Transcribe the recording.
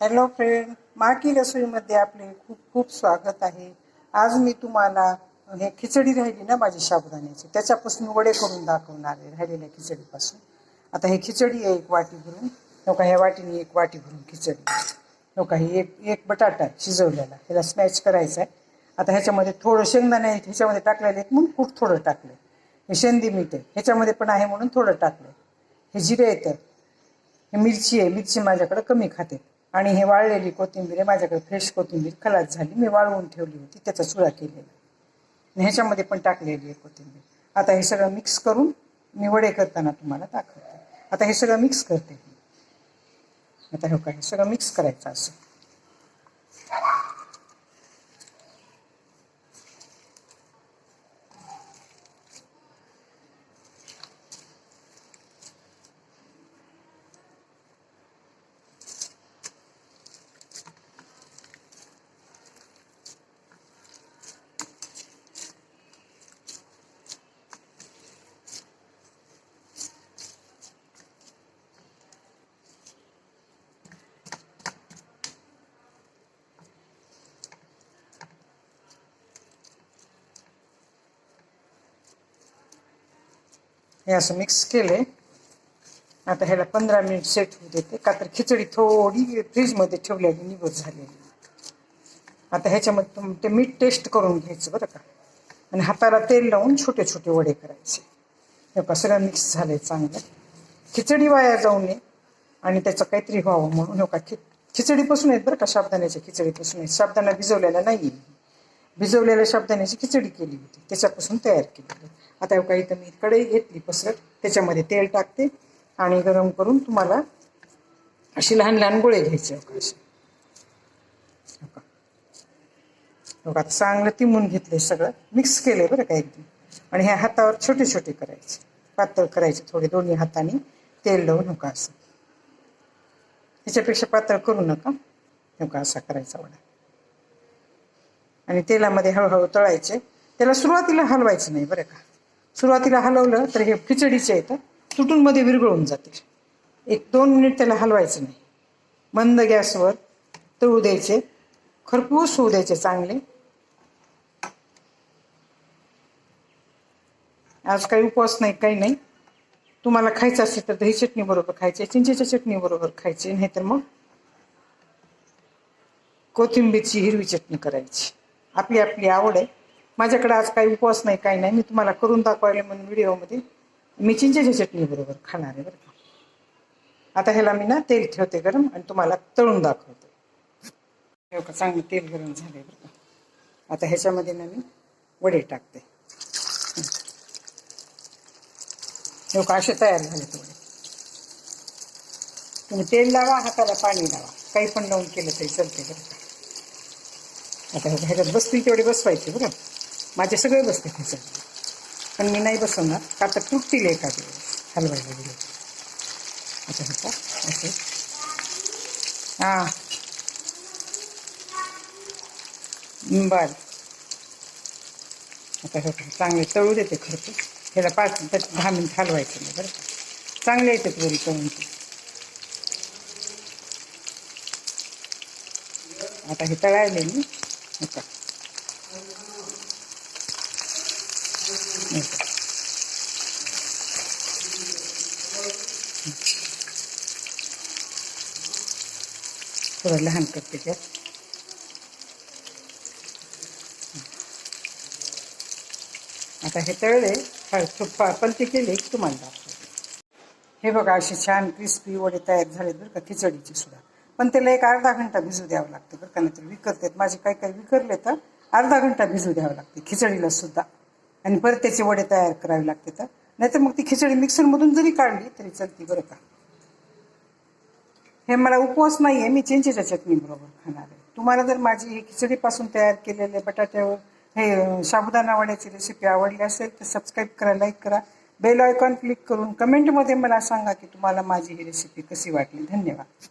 Hello friend माकी रसोईमध्ये आपले खूप खूप स्वागत आहे. आज मी तुम्हाला हे खिचडी राहिली ना माझी साबुदाण्याची त्याच्यापासून वडे करून दाखवणार आहे राहिलेल्या खिचडीपासून. आता हे खिचडी आहे एक वाटी भरून नका का ह्या वाटीने एक वाटी भरून खिचडी. नका का ही एक एक बटाटा शिजवलेला ह्याला स्मॅच करायचा आहे आता ह्याच्यामध्ये थोडं शेंगदाणे आहेत ह्याच्यामध्ये टाकलेले आहेत म्हणून खूप थोडं टाकलं हे शेंदी मीठ आहे ह्याच्यामध्ये पण आहे म्हणून थोडं टाकलं हे जिरे येतं हे मिरची आहे मिरची माझ्याकडे कमी खाते. आणि हे वाळलेली कोथिंबीर आहे माझ्याकडे फ्रेश कोथिंबीर खलास झाली. मी वाळवून ठेवली होती त्याचा चुरा केलेला आणि ह्याच्यामध्ये पण टाकलेली आहे कोथिंबीर. आता हे सगळं मिक्स करून मी वडे करताना तुम्हाला दाखवते. आता हे सगळं मिक्स करते आता हे काय सगळं मिक्स करायचं असं. हे असं मिक्स केले आता ह्याला पंधरा मिनिट सेट होऊ देते. का तर खिचडी थोडी फ्रीजमध्ये ठेवलेली निघत झालेली. आता ह्याच्यामध्ये तुम ते मीठ टेस्ट करून घ्यायचं बरं का. आणि हाताला तेल लावून छोटे छोटे वडे करायचे. हे का सगळं मिक्स झालं आहे चांगलं. खिचडी वाया जाऊ नये. आणि त्याचं काहीतरी व्हावं म्हणून. हो का? खि खिचडीपासून आहेत बरं का शाबदाण्याच्या खिचडीपासून आहेत. शाबदाना भिजवलेला नाही आहे भिजवलेल्या शाबदाण्याची खिचडी केली होती. त्याच्यापासून तयार केलेली आता काही तर मी कढई घेतली पसरट त्याच्यामध्ये तेल टाकते आणि गरम करून तुम्हाला अशी लहान लहान गोळे घ्यायचे अवकाश आता चांगलं तिमून घेतले सगळं. मिक्स केले बरं का एकदम आणि ह्या हातावर छोटे छोटे करायचे. पातळ करायचे थोडे दोन्ही हाताने. तेल लावू नका असं. ह्याच्यापेक्षा पातळ करू नका. नका असा करायचा वडा. आणि तेलामध्ये हळूहळू तळायचे. त्याला सुरुवातीला हलवायचं नाही बरं का? सुरुवातीला हलवलं तर हे खिचडीचे येतं तुटूनमध्ये विरघळून जातील. एक दोन मिनिट त्याला हलवायचं नाही. मंद गॅसवर तळू द्यायचे. खरपूस होऊ द्यायचे चांगले. आज काही उपवास नाही काही नाही. तुम्हाला खायचं असेल तर दही चटणी बरोबर खायचे चिंचेच्या चटणी बरोबर खायचे. नाही तर मग कोथिंबीरची हिरवी चटणी करायची. आपली आपली आवड आहे. माझ्याकडे आज काही उपवास नाही काही नाही. मी तुम्हाला करून दाखवायला म्हणून व्हिडिओमध्ये मी चिंचेच्या चटणी बरोबर खाणार आहे बरं का. आता ह्याला मी ना तेल ठेवते गरम आणि तुम्हाला तळून दाखवते. का चांगलं तेल गरम झालंय बरं का. आता ह्याच्यामध्ये ना मी वडे टाकते. हे का असे तयार झाले वडे. तुम्ही तेल लावा हाताला पाणी लावा. काही पण लावून केलं तरी चालते बरं का. आता हे ह्याच्यात बसतील तेवढे बसवायचे बरं माझे सगळे बसते ह्याच्यात पण मी नाही बसवणार. का तर तुटतील एका हलवायला गेले आता होता असे. हां. बरं. आता हे चांगले तळू देते खरं ह्याला पाच दहा मिनिट हलवायचं नाही बरं का. चांगले येतात वरी तळून आता हे तळायले मी. थोडं लहान करते त्यात आता हे तळले पलटी केले की तुम्हाला दाखवते. हे बघा असे छान क्रिस्पी वडे तयार झालेत बरं का खिचडीचे सुद्धा पण त्याला एक अर्धा घंटा भिजू द्यावं लागतं बरं का नाहीतर विकरतात माझे काही काही विकरले तर अर्धा घंटा भिजू द्यावं लागते खिचडीला सुद्धा. आणि परत त्याचे वडे तयार करावे लागते तर. नाहीतर मग ती खिचडी मिक्सरमधून जरी काढली तरी चालती बरं का. हे मला उपवास नाही आहे मी चिंचेच्या चटणीबरोबर खाणार आहे. तुम्हाला जर माझी ही खिचडीपासून तयार केलेले बटाट्यावर हे साबुदाणा वड्याची रेसिपी आवडली असेल तर सबस्क्राईब करा लाईक करा. बेल आयकॉन क्लिक करून कमेंटमध्ये मला सांगा की तुम्हाला माझी ही रेसिपी कशी वाटली. धन्यवाद.